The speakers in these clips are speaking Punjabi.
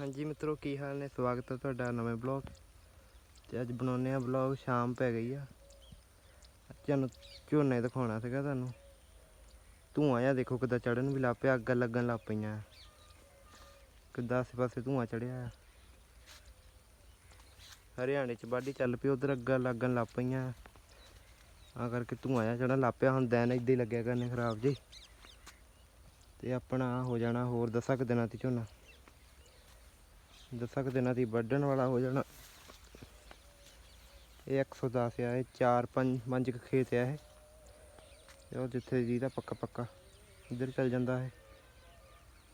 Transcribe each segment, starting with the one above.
ਹਾਂਜੀ ਮਿੱਤਰੋ, ਕੀ ਹਾਲ ਨੇ? ਸਵਾਗਤ ਹੈ ਤੁਹਾਡਾ ਨਵੇਂ ਬਲੌਗ ਤੇ। ਅੱਜ ਬਣਾਉਂਦੇ ਆ ਬਲੌਗ ਸ਼ਾਮ ਪੈ ਗਈ ਆ। ਅੱਜ ਤੁਹਾਨੂੰ ਝੋਨੇ ਦਿਖਾਉਣਾ ਸੀਗਾ ਤੁਹਾਨੂੰ। ਧੂਆਂ ਜਿਹਾ ਦੇਖੋ ਕਿੱਦਾਂ ਚੜਨ ਵੀ ਲੱਗ ਪਿਆ, ਅੱਗਾਂ ਲੱਗਣ ਲੱਗ ਪਈਆਂ। ਕਿੱਦਾਂ ਆਸੇ ਪਾਸੇ ਧੂਆਂ ਚੜਿਆ ਆ। ਹਰਿਆਣੇ ਚ ਵਾਢੀ ਚੱਲ ਪਈ, ਉਧਰ ਅੱਗਾਂ ਲੱਗਣ ਲੱਗ ਪਈਆਂ। ਆ ਕਰਕੇ ਧੂਆਂ ਜਿਹਾ ਚੜਨ ਲੱਗ ਪਿਆ, ਹੁਣ ਦੈਨ ਏਦਾਂ ਹੀ ਲੱਗਿਆ ਕਰਨੇ ਖਰਾਬ ਜੀ। ਤੇ ਆਪਣਾ ਹੋ ਜਾਣਾ ਹੋਰ ਦਸਾਂ ਕੁ ਦਿਨਾਂ ਤੇ ਝੋਨਾ। ਦਸਾਂ ਕੁ ਦਿਨਾਂ ਦੀ ਵੱਢਣ ਵਾਲਾ ਹੋ ਜਾਣਾ। ਇਹ 110 ਆ, ਇਹ 4 5 ਪੰਜ ਕੁ ਖੇਤ ਆ ਇਹ। ਤੇ ਉਹ ਜਿੱਥੇ ਜਿਹਦਾ ਪੱਕਾ ਪੱਕਾ, ਇੱਧਰ ਚੱਲ ਜਾਂਦਾ ਹੈ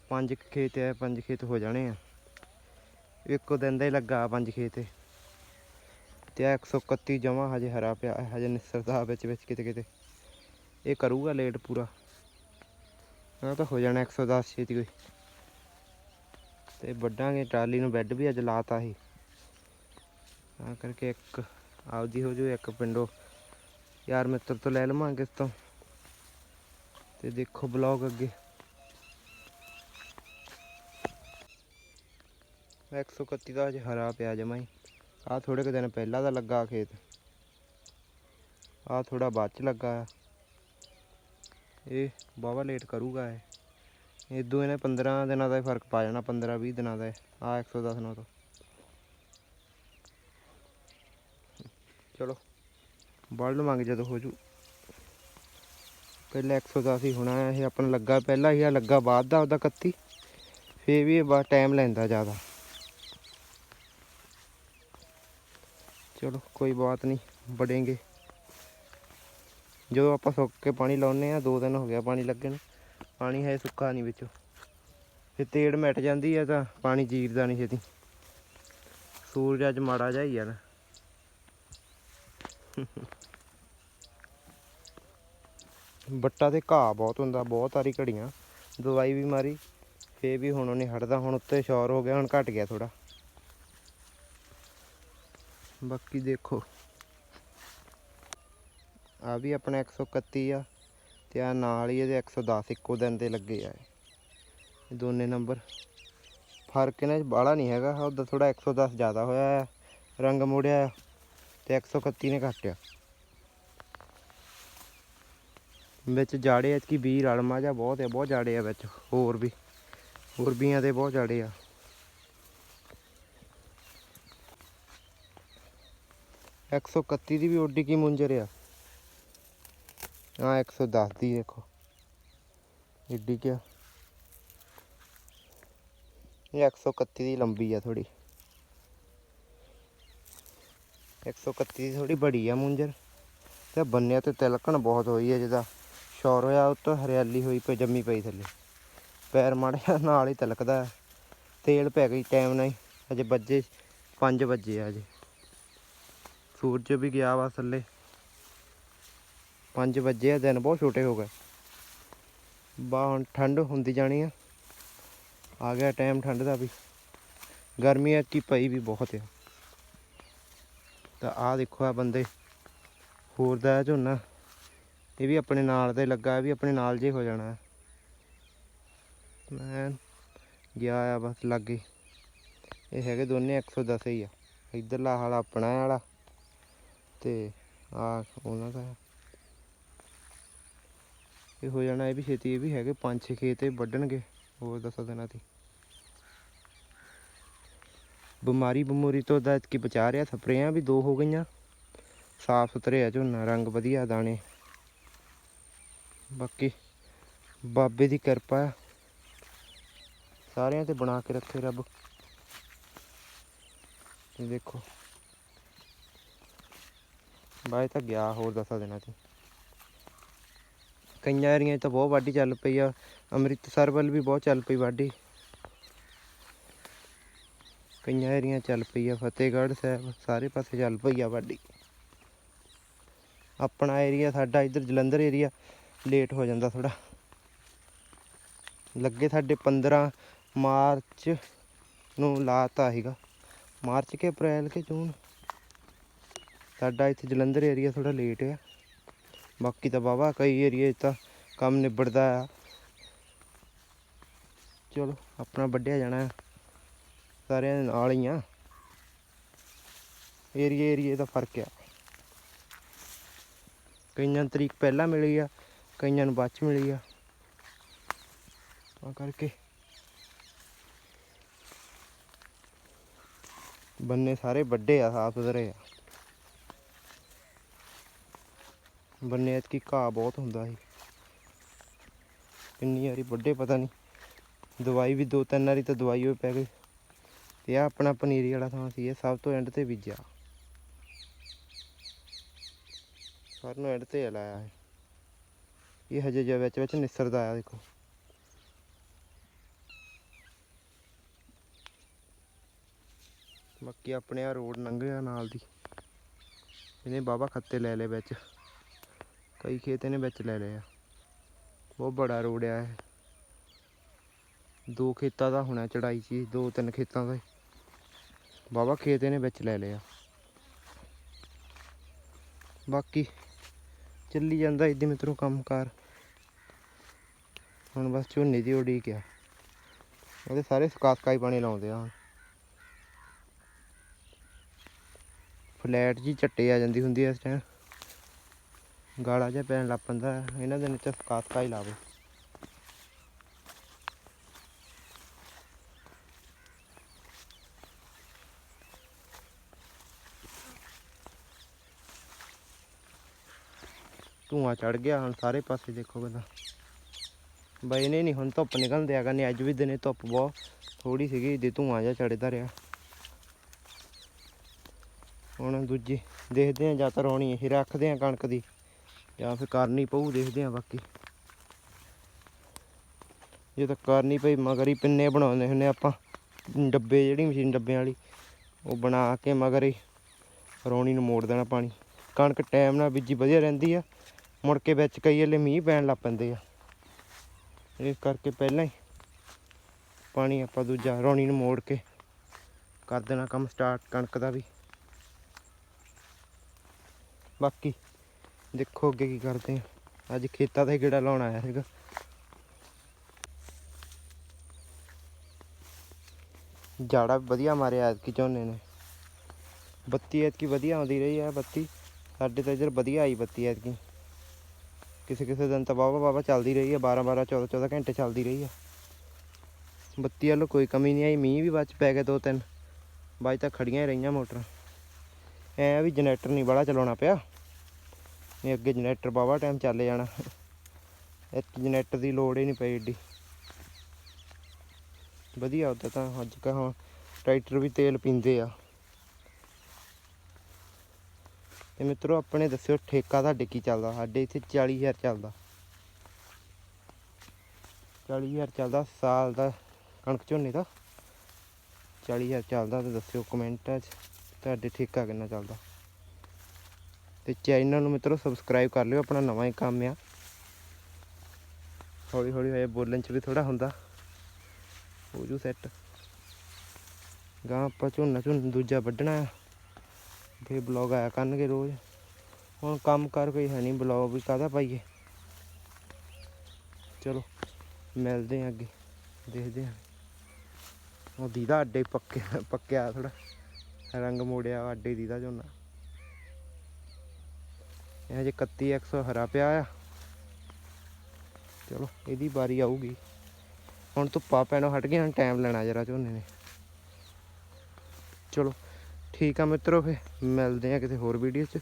ਪੰਜ ਕੁ ਖੇਤ ਆ, ਪੰਜ ਖੇਤ ਹੋ ਜਾਣੇ ਆ। ਇੱਕੋ ਦਿਨ ਦਾ ਹੀ ਲੱਗਾ ਪੰਜ ਖੇਤ ਇਹ। ਤੇ ਆ 131 ਜਮਾ ਹਜੇ ਹਰਾ ਪਿਆ, ਹਜੇ ਨਿਸਰਦਾ ਵਿੱਚ ਵਿੱਚ ਕਿਤੇ ਕਿਤੇ। ਇਹ ਕਰੂਗਾ ਲੇਟ ਪੂਰਾ। ਆ ਤਾਂ ਹੋ ਜਾਣਾ 110 ਛੇਤੀ ਕੋਈ। ਤੇ ਵੱਢਾਂਗੇ, ਟਰਾਲੀ ਨੂੰ ਬੈੱਡ ਵੀ ਅੱਜ ਲਾਤਾ ਸੀ। ਤਾਂ ਕਰਕੇ ਇੱਕ ਆਪਦੀ ਹੋ ਜੂ ਇੱਕ ਪਿੰਡੋਂ। ਯਾਰ ਮਿੱਤਰ ਤੋਂ ਲੈ ਲਵਾਂਗੇ ਇਸ ਤੋਂ। ਤੇ ਦੇਖੋ ਬਲੌਗ ਅੱਗੇ। 131 ਦਾ ਅੱਜ ਹਰਾ ਪਿਆ ਜਮਾ ਹੀ। ਆ ਥੋੜੇ ਕੁ ਦਿਨ ਪਹਿਲਾਂ ਦਾ ਲੱਗਾ ਖੇਤ। ਆ ਥੋੜਾ ਬਾਅਦ ਚ ਲੱਗਾ ਆ। ਇਹ ਬਾਵਾ ਲੇਟ ਕਰੂਗਾ ਇਹ। ਇਦੋਂ ਇਹਨੇ 15 ਦਿਨਾਂ ਦਾ ਹੀ ਫ਼ਰਕ ਪਾ ਜਾਣਾ 15 20 ਦਿਨਾਂ ਦਾ ਆ 110 ਨਾਲ ਤੋਂ। ਚਲੋ ਵੱਢ ਲਵਾਂਗੇ ਜਦੋਂ ਹੋ ਜੂ। ਪਹਿਲਾਂ 110 ਹੀ ਹੋਣਾ ਹੈ, ਇਹ ਆਪਣਾ ਲੱਗਾ ਪਹਿਲਾਂ ਹੀ ਆ ਲੱਗਾ ਬਾਅਦ ਦਾ ਉਹਦਾ 31 ਫੇਰ ਵੀ ਇਹ ਬਾ ਟਾਈਮ ਲੈਂਦਾ ਜ਼ਿਆਦਾ। ਚਲੋ ਕੋਈ ਬਾਤ ਨਹੀਂ ਵੜेंगे ਜਦੋਂ ਆਪਾਂ ਸੁੱਕ ਕੇ ਪਾਣੀ ਲਾਉਨੇ ਆ ਦੋ ਦਿਨ ਹੋ ਗਿਆ ਪਾਣੀ ਲੱਗੇ ਨੂੰ ਪਾਣੀ ਹੈ ਸੁੱਕਾ ਨਹੀਂ ਵਿੱਚੋਂ। ਤੇ ਤੇੜ ਮਿਟ ਜਾਂਦੀ ਆ ਤਾਂ ਪਾਣੀ ਜੀਰਦਾ ਨਹੀਂ ਛੇਤੀ। ਸੂਰਜ ਅੱਜ ਮਾੜਾ ਜਿਹਾ ਹੀ ਆ ਨਾ। ਬੱਟਾ ਤੇ ਘਾਹ ਬਹੁਤ ਹੁੰਦਾ, ਬਹੁਤ ਸਾਰੀ ਘੜੀਆਂ। ਦਵਾਈ ਵੀ ਮਾਰੀ, ਫੇਰ ਵੀ ਹੁਣ ਉਹਨੇ ਹਟਦਾ, ਹੁਣ ਉੱਤੇ ਸ਼ੋਰ ਹੋ ਗਿਆ, ਹੁਣ ਘਟ ਗਿਆ ਥੋੜਾ ਬਾਕੀ ਦੇਖੋ। ਆ ਵੀ ਆਪਣਾ 131 ਆ। ਤੇ ਆ ਨਾਲ ਹੀ ਇਹਦੇ 110 ਇੱਕੋ ਦਿਨ ਦੇ ਲੱਗੇ ਆ ਇਹ। ਦੋਨੇ ਨੰਬਰ। ਫ਼ਰਕ ਇਹਨਾਂ 'ਚ ਬਾਹਲਾ ਨਹੀਂ ਹੈਗਾ। ਉਹਦਾ ਥੋੜਾ 110 ਜ਼ਿਆਦਾ ਹੋਇਆ ਆ। ਰੰਗ ਮੋੜਿਆ ਆ ਤੇ 131 ਨੇ ਘਟਿਆ ਵਿੱਚ ਜਾੜੇ ਐ ਕਿ 20 ਰਲਮਾ ਜਾਂ ਬਹੁਤ ਹੈ ਬਹੁਤ ਜਾੜੇ ਆ ਵਿੱਚ। ਹੋਰ ਵੀ, ਹੋਰ ਵੀਆਂ ਦੇ ਬਹੁਤ ਜਾੜੇ ਆ। ਇੱਕ ਸੌ ਇਕੱਤੀ ਦੀ ਵੀ ਓਡੀ ਕੀ ਮੁੰਜਰ ਆ। ਆ 110 ਦੀ ਦੇਖੋ। ਏਡੀ ਕਿਆ? ਇਹ 131 ਦੀ ਲੰਬੀ ਆ ਥੋੜੀ 131 ਦੀ ਥੋੜੀ ਬੜੀ ਆ ਮੁੰਜਰ। ਤੇ ਬੰਨਿਆ ਤੇ ਤਿਲਕਣ ਬਹੁਤ ਹੋਈ ਹੈ ਜਿਹਦਾ ਸ਼ੋਰ ਹੋਇਆ ਉੱਤੋਂ ਹਰਿਆਲੀ ਹੋਈ ਪਈ, ਜੰਮੀ ਪਈ ਥੱਲੇ। ਪੈਰ ਮਾੜਿਆ ਨਾਲ ਹੀ ਤਿਲਕਦਾ ਹੈ। ਤੇਲ ਪੈ ਗਈ ਟਾਈਮ ਨਾਲ ਹੀ। ਅਜੇ ਵੱਜੇ 5 ਵਜੇ ਆ ਅਜੇ ਸੂਰਜ ਵੀ ਗਿਆ ਵਾ ਥੱਲੇ। 5 ਵਜੇ ਆ, ਦਿਨ ਬਹੁਤ ਛੋਟੇ ਹੋ ਗਏ। ਬਾ, ਹੁਣ ਠੰਡ ਹੁੰਦੀ ਜਾਣੀ ਆ। ਆ ਗਿਆ ਟਾਈਮ ਠੰਡ ਦਾ ਵੀ। ਗਰਮੀ ਐਤੀ ਪਈ ਵੀ ਬਹੁਤ ਆ। ਤਾਂ ਆ ਦੇਖੋ ਆ ਬੰਦੇ, ਹੋਰ ਦਾ ਝੋਨਾ। ਇਹ ਵੀ ਆਪਣੇ ਨਾਲ ਦੇ ਲੱਗਾ, ਇਹ ਵੀ ਆਪਣੇ ਨਾਲ ਜੇ ਹੋ ਜਾਣਾ। ਮੈਂ ਗਿਆ ਆ ਬਸ ਲੱਗੇ। ਇਹ ਹੈਗੇ ਦੋਨੇ 110 ਹੀ ਆ। ਇਧਰਲਾ ਹਾਲਾ ਆਪਣਾ ਵਾਲਾ। ਤੇ ਆ ਉਹਨਾਂ ਦਾ। ਇਹ ਹੋ ਜਾਣਾ, ਇਹ ਵੀ ਛੇਤੀ, ਇਹ ਵੀ ਹੈਗੇ ਪੰਜ ਛੇ ਖੇਤ ਇਹ ਵੱਢਣਗੇ। ਹੋਰ ਦਸਾਂ ਦਿਨਾਂ ਦੀ। ਬਿਮਾਰੀ ਬਮੂਰੀ ਤੋਂ ਦਾ ਕੀ ਬਚਾ ਰਿਹਾ, ਸਪਰੇਆਂ ਵੀ ਦੋ ਹੋ ਗਈਆਂ। ਸਾਫ਼ ਸੁਥਰੇ ਆ ਝੋਨਾ, ਰੰਗ ਵਧੀਆ ਦਾਣੇ। ਬਾਕੀ ਬਾਬੇ ਦੀ ਕਿਰਪਾ ਆ। ਸਾਰਿਆਂ ਤੇ ਬਣਾ ਕੇ ਰੱਖੇ ਰੱਬ। ਇਹ ਦੇਖੋ। ਬਾਈ ਤਾਂ ਗਿਆ, ਹੋਰ ਦਸਾਂ ਦਿਨਾਂ ਚ ਕਈਆਂ ਏਰੀਆਂ 'ਚ ਤਾਂ ਬਹੁਤ ਵਾਢੀ ਚੱਲ ਪਈ ਆ, ਅੰਮ੍ਰਿਤਸਰ ਵੱਲ ਵੀ ਬਹੁਤ ਚੱਲ ਪਈ ਵਾਢੀ। ਕਈਆਂ ਏਰੀਆਂ ਚੱਲ ਪਈ ਆ, ਫਤਿਹਗੜ੍ਹ ਸਾਹਿਬ, ਸਾਰੇ ਪਾਸੇ ਚੱਲ ਪਈ ਆ ਵਾਢੀ। ਆਪਣਾ ਏਰੀਆ ਸਾਡਾ ਇੱਧਰ ਜਲੰਧਰ ਏਰੀਆ, ਲੇਟ ਹੋ ਜਾਂਦਾ ਥੋੜਾ ਲੱਗੇ ਸਾਡੇ 15 ਮਾਰਚ ਨੂੰ ਲਾਤਾ ਸੀਗਾ। ਮਾਰਚ ਕੇ ਅਪ੍ਰੈਲ ਕੇ ਜੂਨ। ਸਾਡਾ ਇੱਥੇ ਜਲੰਧਰ ਏਰੀਆ ਥੋੜਾ ਲੇਟ ਆ ਬਾਕੀ ਤਾਂ ਵਾਹਵਾ ਕਈ ਏਰੀਏ 'ਚ ਤਾਂ ਕੰਮ ਨਿਬੜਦਾ ਆ। ਚਲੋ, ਆਪਣਾ ਵੱਢਿਆ ਜਾਣਾ ਸਾਰਿਆਂ ਦੇ ਨਾਲ ਹੀ ਆ। ਏਰੀਏ ਏਰੀਏ ਦਾ ਫ਼ਰਕ ਆ। ਕਈਆਂ ਨੂੰ ਤਰੀਕ ਪਹਿਲਾਂ ਮਿਲੀ ਆ, ਕਈਆਂ ਨੂੰ ਬਾਅਦ ਚ ਮਿਲੀ ਆ। ਤਾਂ ਕਰਕੇ ਬੰਨੇ ਸਾਰੇ ਵੱਡੇ ਆ, ਸਾਫ਼ ਸੁਥਰੇ ਆ। ਬੰਨੇ ਐਤਕੀ ਘਾਹ ਬਹੁਤ ਹੁੰਦਾ ਸੀ। ਕਿੰਨੀ ਵਾਰੀ ਵੱਡੇ ਪਤਾ ਨਹੀਂ ਦਵਾਈ ਵੀ ਦੋ ਤਿੰਨ ਵਾਰੀ ਤਾਂ ਦਵਾਈ ਹੋਈ ਪੈ ਗਈ। ਤੇ ਆ ਆਪਣਾ ਪਨੀਰੀ ਵਾਲਾ ਥਾਂ ਸੀ, ਇਹ ਸਭ ਤੋਂ ਐਂਡ ਤੇ ਬੀਜਿਆ। ਸਾਰਿਆਂ ਨੂੰ ਐਂਡ ਤੇ ਲਾਇਆ ਹੈ ਇਹ ਹਜੇ ਜਿਹਾ ਵਿੱਚ ਵਿੱਚ ਨਿਸਰਦਾ ਆਇਆ ਦੇਖੋ। ਬਾਕੀ ਆਪਣੇ ਆ ਰੋਡ ਲੰਘਿਆ ਨਾਲ ਦੀ। ਇਹਨੇ ਬਾਬਾ ਖੱਤੇ ਲੈ ਲਏ ਵਿੱਚ। ਕਈ ਖੇਤ ਇਹਨੇ ਵਿੱਚ ਲੈ ਲਏ ਆ। ਬਹੁਤ ਬੜਾ ਰੋਡ ਆ ਇਹ। ਦੋ ਖੇਤਾਂ ਦਾ ਹੋਣਾ ਚੜਾਈ ਸੀ, ਦੋ ਤਿੰਨ ਖੇਤਾਂ ਦਾ ਬਾਬਾ ਖੇਤ ਇਹਨੇ ਵਿੱਚ ਲੈ ਲਿਆ ਬਾਕੀ ਚੱਲੀ ਜਾਂਦਾ ਇਦਾਂ ਮਿੱਤਰੋ ਕੰਮਕਾਰ। ਹੁਣ ਬਸ ਝੋਨੇ ਦੀ ਉਡੀਕ ਆ। ਉਹਦੇ ਸਾਰੇ ਸਕਾਸਕਾਈ ਪਾਣੀ ਲਾਉਂਦੇ ਆ ਹੁਣ। ਫਲੈਟ ਜੀ ਚੱਟੇ ਆ ਜਾਂਦੀ ਹੁੰਦੀ ਐ ਇਸ ਟਾਈਮ ਗਾਲਾ ਜਿਹਾ ਪੈਣ ਲੱਗ ਪੈਂਦਾ, ਇਹਨਾਂ ਦੇ ਨੀਚੇ ਹੀ ਲਾਵੇ। ਧੂਆਂ ਚੜ ਗਿਆ, ਹੁਣ ਸਾਰੇ ਪਾਸੇ ਦੇਖੋ ਕਿਦਾਂ। ਬਈ ਨੇ ਨਹੀਂ ਹੁਣ ਧੁੱਪ ਨਿਕਲਣ ਦਿਆ ਕਰਨੀ, ਅੱਜ ਵੀ ਦਿਨੇ ਧੁੱਪ ਬਹੁਤ ਥੋੜੀ ਸੀਗੀ ਦੇ ਧੂਆਂ ਜਿਹਾ ਚੜਦਾ ਰਿਹਾ। ਹੁਣ ਦੂਜੀ ਦੇਖਦੇ ਆ ਜਾਂ ਤਾਂ ਰੋਣੀ ਇਹ ਰੱਖਦੇ ਆ ਕਣਕ ਦੀ। ਜਾਂ ਫਿਰ ਕਰਨੀ ਪਊ, ਦੇਖਦੇ ਆ ਬਾਕੀ। ਜੇ ਤਾਂ ਕਰਨੀ ਪਈ, ਮਗਰ ਹੀ ਪਿੰਨੇ ਬਣਾਉਂਦੇ ਹੁੰਨੇ ਆਪਾਂ। ਡੱਬੇ, ਜਿਹੜੀ ਮਸ਼ੀਨ ਡੱਬਿਆਂ ਵਾਲੀ, ਉਹ ਬਣਾ ਕੇ ਮਗਰ ਹੀ ਰੌਣੀ ਨੂੰ ਮੋੜ ਦੇਣਾ ਪਾਣੀ। ਕਣਕ ਟਾਈਮ ਨਾਲ ਬੀਜੀ ਵਧੀਆ ਰਹਿੰਦੀ ਆ। ਮੁੜ ਕੇ ਵਿੱਚ ਕਈ ਵੇਲੇ ਮੀਂਹ ਪੈਣ ਲੱਗ ਪੈਂਦੇ ਆ। ਇਸ ਕਰਕੇ ਪਹਿਲਾਂ ਹੀ ਪਾਣੀ ਆਪਾਂ ਦੂਜਾ ਰੌਣੀ ਨੂੰ ਮੋੜ ਕੇ ਕਰ ਦੇਣਾ ਕੰਮ ਸਟਾਰਟ ਕਣਕ ਦਾ ਵੀ। ਬਾਕੀ ਦੇਖੋ ਅੱਗੇ ਕੀ ਕਰਦੇ ਆ। ਅੱਜ ਖੇਤਾਂ 'ਤੇ ਹੀ ਗੇੜਾ ਲਾਉਣ ਆਇਆ ਸੀਗਾ। ਜਾੜਾ ਵਧੀਆ ਮਾਰਿਆ ਐਤਕੀ ਝੋਨੇ ਨੇ। ਬੱਤੀ ਐਤਕੀ ਵਧੀਆ ਆਉਂਦੀ ਰਹੀ ਆ, ਬੱਤੀ। ਸਾਡੇ ਤਾਂ ਇੱਧਰ ਵਧੀਆ ਆਈ ਬੱਤੀ ਐਤਕੀ। ਕਿਸੇ ਕਿਸੇ ਦਿਨ ਤਾਂ ਵਾਹਵਾ ਵਾਹਵਾ ਚੱਲਦੀ ਰਹੀ ਆ 12 12 14 14 ਘੰਟੇ ਚੱਲਦੀ ਰਹੀ ਆ। ਬੱਤੀ ਵੱਲੋਂ ਕੋਈ ਕਮੀ ਨਹੀਂ ਆਈ, ਮੀਂਹ ਵੀ ਬਾਅਦ 'ਚ ਪੈ ਗਿਆ ਦੋ ਤਿੰਨ। ਬਾਅਦ ਤਾਂ ਖੜੀਆਂ ਹੀ ਰਹੀਆਂ ਮੋਟਰਾਂ। ਐ ਵੀ ਜਨਰੇਟਰ ਨਹੀਂ ਬੜਾ ਚਲਾਉਣਾ ਪਿਆ। ਨਹੀਂ, ਅੱਗੇ ਜਨਰੇਟਰ ਬਾਵਾ ਟਾਈਮ ਚੱਲ ਜਾਣਾ। ਇੱਕ ਜਨਰੇਟਰ ਦੀ ਲੋੜ ਹੀ ਨਹੀਂ ਪਈ ਏਡੀ। ਵਧੀਆ ਹੁੰਦਾ ਤਾਂ ਅੱਜ ਕੱਲ੍ਹ ਹੁਣ ਟਰੈਕਟਰ ਵੀ ਤੇਲ ਪੀਂਦੇ ਆ। ਤੇ ਮਿੱਤਰੋ, ਆਪਣੇ ਦੱਸਿਓ ਠੇਕਾ ਤੁਹਾਡੇ ਕੀ ਚੱਲਦਾ? ਸਾਡੇ ਇੱਥੇ 40000 ਚੱਲਦਾ। 40000 ਚੱਲਦਾ ਸਾਲ ਦਾ, ਕਣਕ ਝੋਨੇ ਦਾ। 40000 ਚੱਲਦਾ ਤੇ ਦੱਸਿਓ ਕਮੈਂਟਾਂ 'ਚ ਤੁਹਾਡੇ ਠੇਕਾ ਕਿੰਨਾ ਚੱਲਦਾ। ਤੇ ਚੈਨਲ ਨੂੰ ਮਿੱਤਰੋ ਸਬਸਕ੍ਰਾਈਬ ਕਰ ਲਿਓ, ਆਪਣਾ ਨਵਾਂ ਹੀ ਕੰਮ ਆ। ਹੌਲੀ ਹੌਲੀ ਹੋਏ ਬੋਲਣ 'ਚ ਵੀ ਥੋੜਾ ਹੁੰਦਾ। ਹੋ ਜੂ ਸੈੱਟ ਗਾਂ ਆਪਾਂ ਝੋਨਾ ਝੋਨਾ ਦੂਜਾ ਵੱਢਣਾ ਆ। ਫੇਰ ਬਲੌਗ ਆਇਆ ਕਰਨਗੇ ਰੋਜ਼। ਹੁਣ ਕੰਮ ਕਰ ਕੋਈ ਹੈ ਨਹੀਂ ਬਲੌਗ ਵੀ ਕਾਹਦਾ ਪਾਈਏ। ਚਲੋ, ਮਿਲਦੇ ਆ ਅੱਗੇ, ਦੇਖਦੇ ਆ। ਉਹ ਦੀਦਾ ਅੱਡੇ ਪੱਕਿਆ ਪੱਕਿਆ ਥੋੜਾ ਰੰਗ ਮੋੜਿਆ, ਅੱਡੇ ਦੀਦਾ ਝੋਨਾ। ਇਹ ਹਜੇ 31 100 ਹਰਾ ਪਿਆ ਆ। ਚਲੋ, ਇਹਦੀ ਵਾਰੀ ਆਊਗੀ। ਹੁਣ ਧੁੱਪਾ ਪੈਣੋਂ ਹਟ ਗਿਆ ਹੁਣ ਟਾਈਮ ਲੈਣਾ ਜਰਾ ਝੋਨੇ ਨੇ। ਚਲੋ, ਠੀਕ ਆ ਮਿੱਤਰੋ ਫੇ ਮਿਲਦੇ ਆ ਕਿਸੇ ਹੋਰ ਵੀਡੀਓ 'ਚ।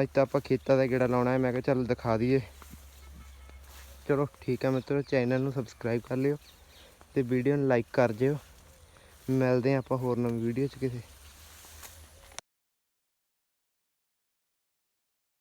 ਅੱਜ ਤਾਂ ਆਪਾਂ ਖੇਤਾਂ ਦਾ ਗੇੜਾ ਲਾਉਣਾ ਹੈ, ਮੈਂ ਕਿਹਾ ਚੱਲ ਦਿਖਾ ਦਈਏ। ਚਲੋ, ਠੀਕ ਆ ਮਿੱਤਰੋ ਚੈਨਲ ਨੂੰ ਸਬਸਕ੍ਰਾਈਬ ਕਰ ਲਿਓ ਤੇ ਵੀਡੀਓ ਨੂੰ ਲਾਈਕ ਕਰ ਜਿਓ ਮਿਲਦੇ ਆ ਆਪਾਂ ਹੋਰ ਨਵੀਂ ਵੀਡੀਓ 'ਚ ਕਿਸੇ